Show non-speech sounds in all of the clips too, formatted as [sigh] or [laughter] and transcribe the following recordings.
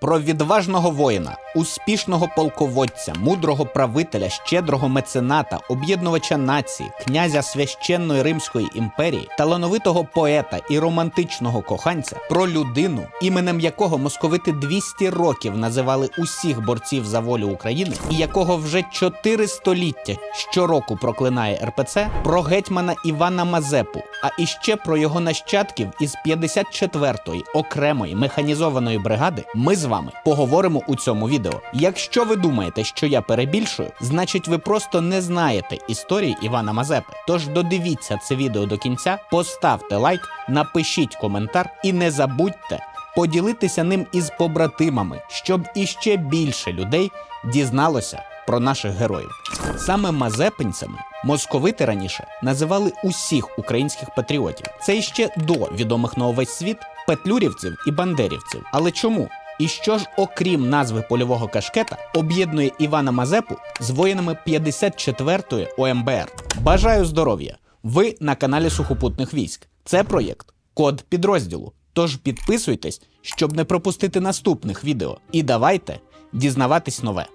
Про відважного воїна, успішного полководця, мудрого правителя, щедрого мецената, об'єднувача нації, князя священної Римської імперії, талановитого поета і романтичного коханця, про людину, іменем якого московити 200 років називали усіх борців за волю України, і якого вже чотири століття щороку проклинає РПЦ, про гетьмана Івана Мазепу, а іще про його нащадків із 54-ї окремої механізованої бригади. Ми з вами поговоримо у цьому відео. Якщо ви думаєте, що я перебільшую, значить ви просто не знаєте історії Івана Мазепи. Тож додивіться це відео до кінця, поставте лайк, напишіть коментар і не забудьте поділитися ним із побратимами, щоб іще більше людей дізналося про наших героїв. Саме мазепинцями московити раніше називали усіх українських патріотів. Це іще до відомих на увесь світ петлюрівців і бандерівців. Але чому? І що ж, окрім назви польового кашкета, об'єднує Івана Мазепу з воїнами 54-ї ОМБР? Бажаю здоров'я! Ви на каналі Сухопутних військ. Це проєкт Код підрозділу. Тож підписуйтесь, щоб не пропустити наступних відео. І давайте дізнаватись нове.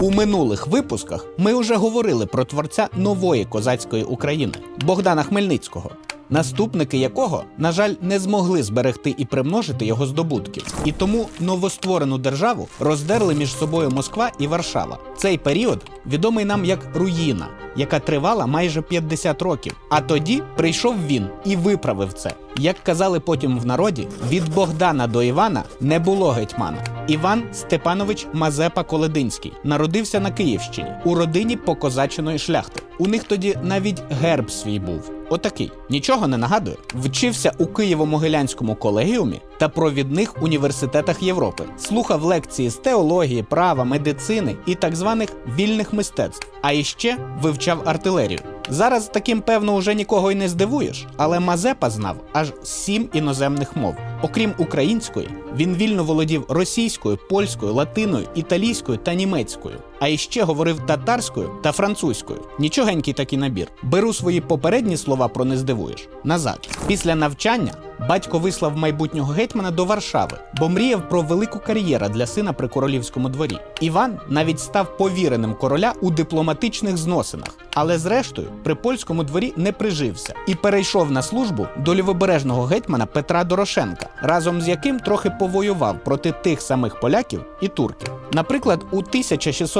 У минулих випусках ми вже говорили про творця нової козацької України Богдана Хмельницького, наступники якого, на жаль, не змогли зберегти і примножити його здобутки. І тому новостворену державу роздерли між собою Москва і Варшава. Цей період відомий нам як руїна, яка тривала майже 50 років. А тоді прийшов він і виправив це. Як казали потім в народі, від Богдана до Івана не було гетьмана. Іван Степанович Мазепа Колединський народився на Київщині у родині покозаченої шляхти. У них тоді навіть герб свій був. Отакий нічого не нагадує. Вчився у Києво-Могилянському колегіумі та провідних університетах Європи. Слухав лекції з теології, права, медицини і так званих вільних мистецтв. А іще вивчав артилерію. Зараз таким певно уже нікого й не здивуєш, але Мазепа знав аж сім іноземних мов. Окрім української, він вільно володів російською, польською, латиною, італійською та німецькою. А іще говорив татарською та французькою. Нічогенький такий набір. Беру свої попередні слова про не здивуєш назад. Після навчання батько вислав майбутнього гетьмана до Варшави, бо мріяв про велику кар'єру для сина при королівському дворі. Іван навіть став повіреним короля у дипломатичних зносинах, але зрештою при польському дворі не прижився і перейшов на службу до лівобережного гетьмана Петра Дорошенка, разом з яким трохи повоював проти тих самих поляків і турків. Наприклад, у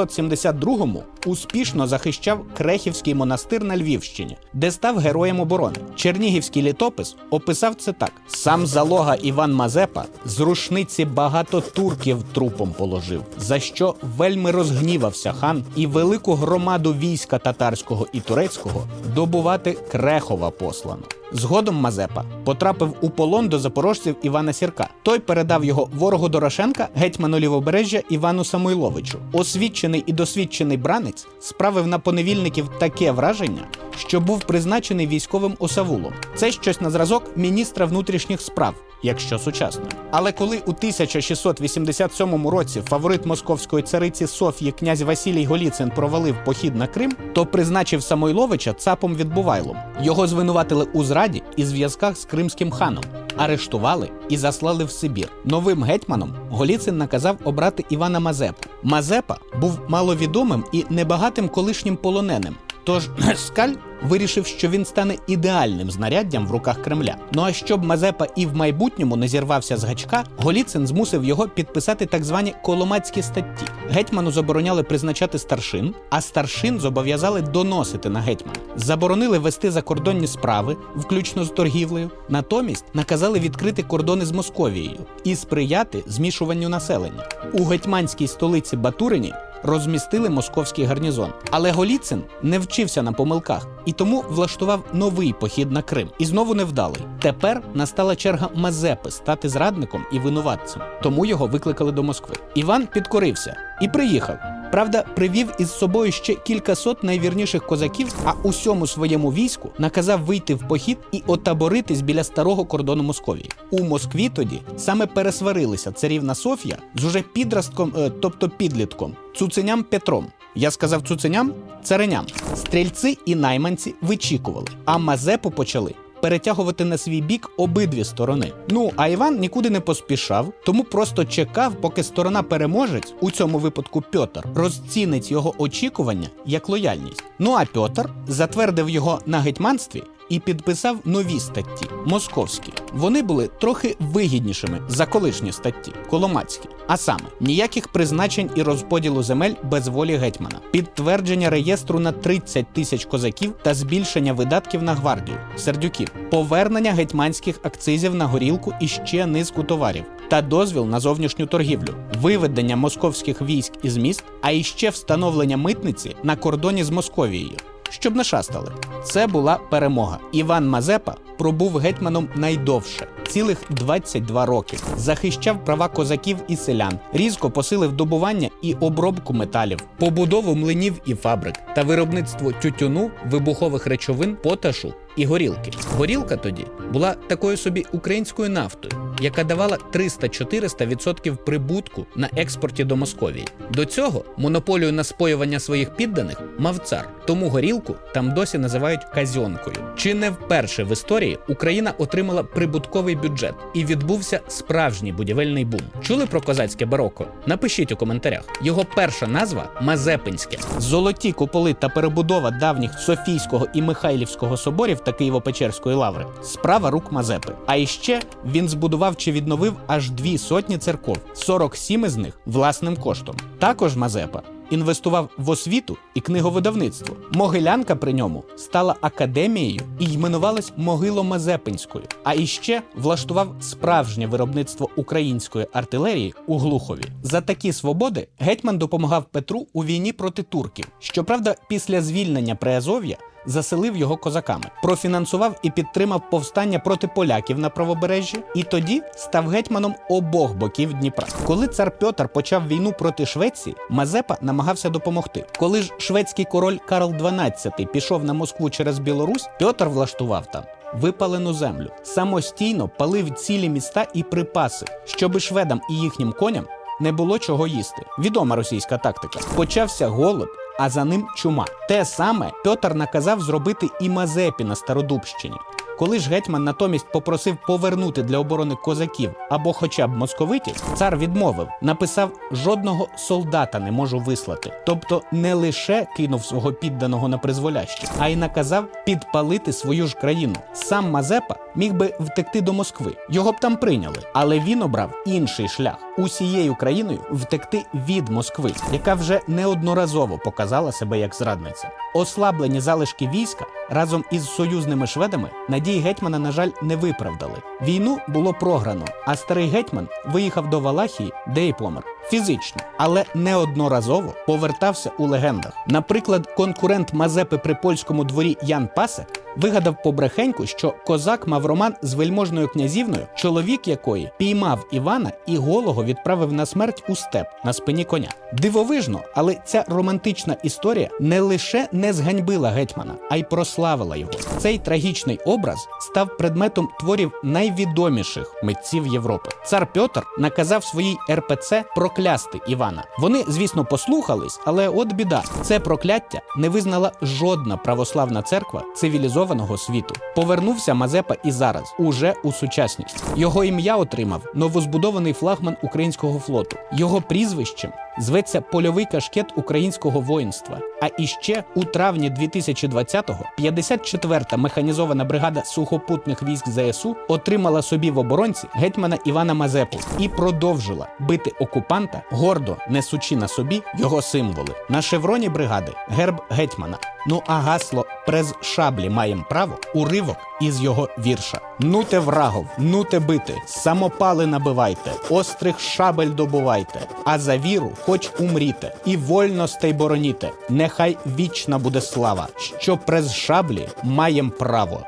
1672-му успішно захищав Крехівський монастир на Львівщині, де став героєм оборони. Чернігівський літопис описав це так: сам залога Іван Мазепа з рушниці багато турків трупом положив, за що вельми розгнівався хан і велику громаду війська татарського і турецького добувати Крехова послано. Згодом Мазепа потрапив у полон до запорожців Івана Сірка. Той передав його ворогу Дорошенка, гетьману лівобережжя Івану Самойловичу. Освічений і досвідчений бранець справив на поневільників таке враження, що був призначений військовим осавулом. Це щось на зразок міністра внутрішніх справ. Якщо сучасно. Але коли у 1687 році фаворит московської цариці Софії князь Василій Голіцин провалив похід на Крим, то призначив Самойловича цапом відбувайлом. Його звинуватили у зраді і зв'язках з кримським ханом. Арештували і заслали в Сибір. Новим гетьманом Голіцин наказав обрати Івана Мазепу. Мазепа був маловідомим і небагатим колишнім полоненим. Тож [clears throat] Скаль вирішив, що він стане ідеальним знаряддям в руках Кремля. Ну а щоб Мазепа і в майбутньому не зірвався з гачка, Голіцин змусив його підписати так звані коломацькі статті. Гетьману забороняли призначати старшин, а старшин зобов'язали доносити на гетьмана. Заборонили вести закордонні справи, включно з торгівлею. Натомість наказали відкрити кордони з Московією і сприяти змішуванню населення. У гетьманській столиці Батурині розмістили московський гарнізон. Але Голіцин не вчився на помилках і тому влаштував новий похід на Крим. І знову невдалий. Тепер настала черга Мазепи стати зрадником і винуватцем. Тому його викликали до Москви. Іван підкорився і приїхав. Правда, привів із собою ще кількасот найвірніших козаків, а усьому своєму війську наказав вийти в похід і отаборитись біля старого кордону Московії. У Москві тоді саме пересварилися царівна Софія з уже підростком, е, тобто підлітком, цуценям Петром. Я сказав цуценям цареням. Стрільці і найманці вичікували, а Мазепу почали перетягувати на свій бік обидві сторони. Ну а Іван нікуди не поспішав, тому просто чекав, поки сторона переможець, у цьому випадку Пьотр, розцінить його очікування як лояльність. Ну а Пьотр затвердив його на гетьманстві і підписав нові статті московські. Вони були трохи вигіднішими за колишні статті коломацькі. А саме ніяких призначень і розподілу земель без волі гетьмана, підтвердження реєстру на 30 тисяч козаків та збільшення видатків на гвардію, сердюків, повернення гетьманських акцизів на горілку і ще низку товарів. Та дозвіл на зовнішню торгівлю, виведення московських військ із міст, а іще встановлення митниці на кордоні з Московією щоб не шастали. Це була перемога. Іван Мазепа пробув гетьманом найдовше цілих 22 роки. Захищав права козаків і селян, різко посилив добування і обробку металів, побудову млинів і фабрик та виробництво тютюну, вибухових речовин, поташу і горілки. Горілка тоді була такою собі українською нафтою, яка давала 300-400% прибутку на експорті до Московії. До цього монополію на споювання своїх підданих мав цар, тому горілку там досі називають казьонкою. Чи не вперше в історії Україна отримала прибутковий бюджет і відбувся справжній будівельний бум? Чули про козацьке бароко? Напишіть у коментарях. Його перша назва Мазепинське. Золоті куполи та перебудова давніх Софійського і Михайлівського соборів та Києво-Печерської лаври справа рук Мазепи. А іще він збудував чи відновив аж дві сотні церков, 47 із них власним коштом. Також Мазепа інвестував в освіту і книговидавництво. Могилянка при ньому стала академією і йменувалась Могило-Мазепинською. А іще влаштував справжнє виробництво української артилерії у Глухові. За такі свободи гетьман допомагав Петру у війні проти турків. Щоправда, після звільнення Приазов'я заселив його козаками, профінансував і підтримав повстання проти поляків на правобережжі, і тоді став гетьманом обох боків Дніпра. Коли цар Пьотр почав війну проти Швеції, Мазепа намагався допомогти. Коли ж шведський король Карл XII пішов на Москву через Білорусь, Пьотр влаштував там. Випалену землю самостійно палив цілі міста і припаси, щоби шведам і їхнім коням не було чого їсти. Відома російська тактика. Почався голод, а за ним чума. Те саме Пьотр наказав зробити і Мазепі на Стародубщині. Коли ж гетьман натомість попросив повернути для оборони козаків або хоча б московитів, цар відмовив, написав: жодного солдата не можу вислати. Тобто не лише кинув свого підданого на призволяще, а й наказав підпалити свою ж країну. Сам Мазепа міг би втекти до Москви. Його б там прийняли, але він обрав інший шлях усією країною втекти від Москви, яка вже неодноразово показала себе як зрадниця. Ослаблені залишки війська разом із союзними шведами надії гетьмана, на жаль, не виправдали. Війну було програно, а старий гетьман виїхав до Валахії, де й помер. Фізично, але неодноразово повертався у легендах. Наприклад, конкурент Мазепи при польському дворі Ян Пасек вигадав побрехеньку, що козак мав роман з вельможною князівною, чоловік якої піймав Івана і голого відправив на смерть у степ на спині коня. Дивовижно, але ця романтична історія не лише не зганьбила гетьмана, а й прославила його. Цей трагічний образ став предметом творів найвідоміших митців Європи. Цар Пьотр наказав своїй РПЦ проклясти Івана. Вони, звісно, послухались, але от біда, це прокляття не визнала жодна православна церква цивілізованого світу. Повернувся Мазепа і зараз, уже у сучасність. Його ім'я отримав новозбудований флагман українського флоту. Його прізвищем зветься польовий кашкет українського воїнства. А іще у травні 2020-го 54-та механізована бригада сухопутних військ ЗСУ отримала собі в оборонці гетьмана Івана Мазепу і продовжила бити окупанта, гордо несучи на собі його символи. На шевроні бригади герб гетьмана. Ну а гасло през шаблі маєм право уривок із його вірша. Нуте врагов, нуте бити, самопали набивайте, острих шабель добувайте, а за віру хоч умріте, і вольностей бороніте. Нехай вічна буде слава, що през шаблі маєм право.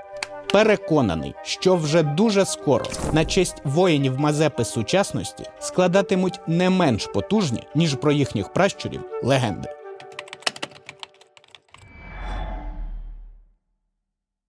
Переконаний, що вже дуже скоро на честь воїнів Мазепи сучасності складатимуть не менш потужні, ніж про їхніх пращурів легенди.